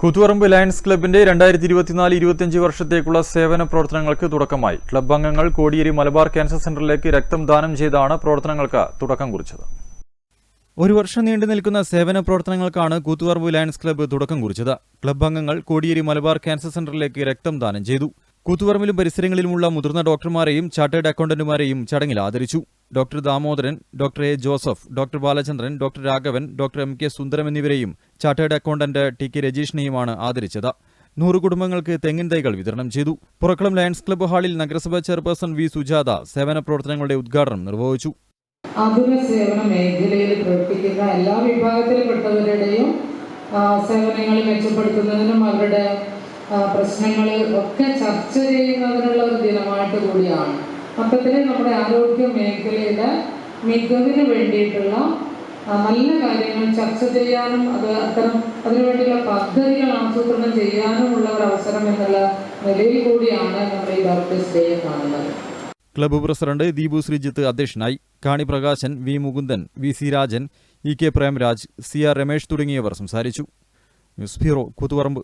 Koothuparamba lions ക്ലബിന്റെ രണ്ടായിരത്തി ഇരുപത്തിനാല് ഇരുപത്തിയഞ്ച് വർഷത്തേക്കുള്ള സേവന പ്രവർത്തനങ്ങൾക്ക് തുടക്കമായി. ക്ലബ് അംഗങ്ങൾ കോടിയേരി മലബാർ ക്യാൻസർ സെന്ററിലേക്ക് രക്തം ദാനം ചെയ്താണ് പ്രവർത്തനങ്ങൾക്ക് തുടക്കം കുറിച്ചത്. ഒരു വർഷം നീണ്ടു നിൽക്കുന്ന സേവന പ്രവർത്തനങ്ങൾക്കാണ് കൂത്തുപറമ്പ് ലയൺസ് ക്ലബ്ബ് തുടക്കം കുറിച്ചത്. ക്ലബ് അംഗങ്ങൾ കോടിയേരി മലബാർ ക്യാൻസർ സെന്ററിലേക്ക് രക്തം ദാനം ചെയ്തു. കൂത്തുപറമ്പിലും പരിസരങ്ങളിലുമുള്ള മുതിർന്ന ഡോക്ടർമാരെയും ചാർട്ടേഡ് അക്കൗണ്ടന്റുമാരെയും ചടങ്ങിൽ ആദരിച്ചു. Doctor Damodaran doctor A Joseph doctor Balachandran doctor Raghavan doctor M K Sundaram എന്നിവരെയും ചാർട്ടേഡ് അക്കൗണ്ടന്റ് ടി കെ രജീഷിനെയുമാണ് ആദരിച്ചത്. നൂറ് കുടുംബങ്ങൾക്ക് തെങ്ങിൻ തൈകൾ വിതരണം ചെയ്തു. പുറക്കളം ലയൺസ് ക്ലബ്ബ് ഹാളിൽ നഗരസഭാ ചെയർപേഴ്സൺ വി സുജാത സേവന പ്രവർത്തനങ്ങളുടെ ഉദ്ഘാടനം നിർവഹിച്ചു. ആതുര സേവന മേഖലയിൽ പ്രവർത്തിക്കുന്ന എല്ലാ വിഭാഗത്തിൽപ്പെട്ടവരുടെയും സേവനങ്ങൾ മെച്ചപ്പെടുത്തുന്നതിനും അവരുടെ പ്രശ്നങ്ങൾ ഒക്കെ ചർച്ച ചെയ്യുന്നതിനുള്ള ഒരു ദിനമായിട്ട് കൂടിയാണ്. മൊത്തത്തിൽ നമ്മുടെ ആരോഗ്യ മേഖലയിലെ മികവിന് വേണ്ടിയിട്ടുള്ള നല്ല കാര്യങ്ങൾ ചർച്ച ചെയ്യാനും അത് അത്തരം അതിനുവേണ്ടിയുള്ള പദ്ധതികൾ ആസൂത്രണം ചെയ്യാനുമുള്ള ഒരു അവസരം എന്നുള്ള നിലയിൽ കൂടിയാണ് നമ്മൾ ഈ ഡോക്ടേഴ്സ് ഡേ കാണുന്നത്. ക്ലബ്ബ് പ്രസിഡന്റ് ദീപു ശ്രീജിത്ത് അധ്യക്ഷനായി കാണി Prakashan V Mukundan V C Rajan E K Premraj C R Ramesh തുടങ്ങിയവർ സംസാരിച്ചു. News bureau Koothuparamba.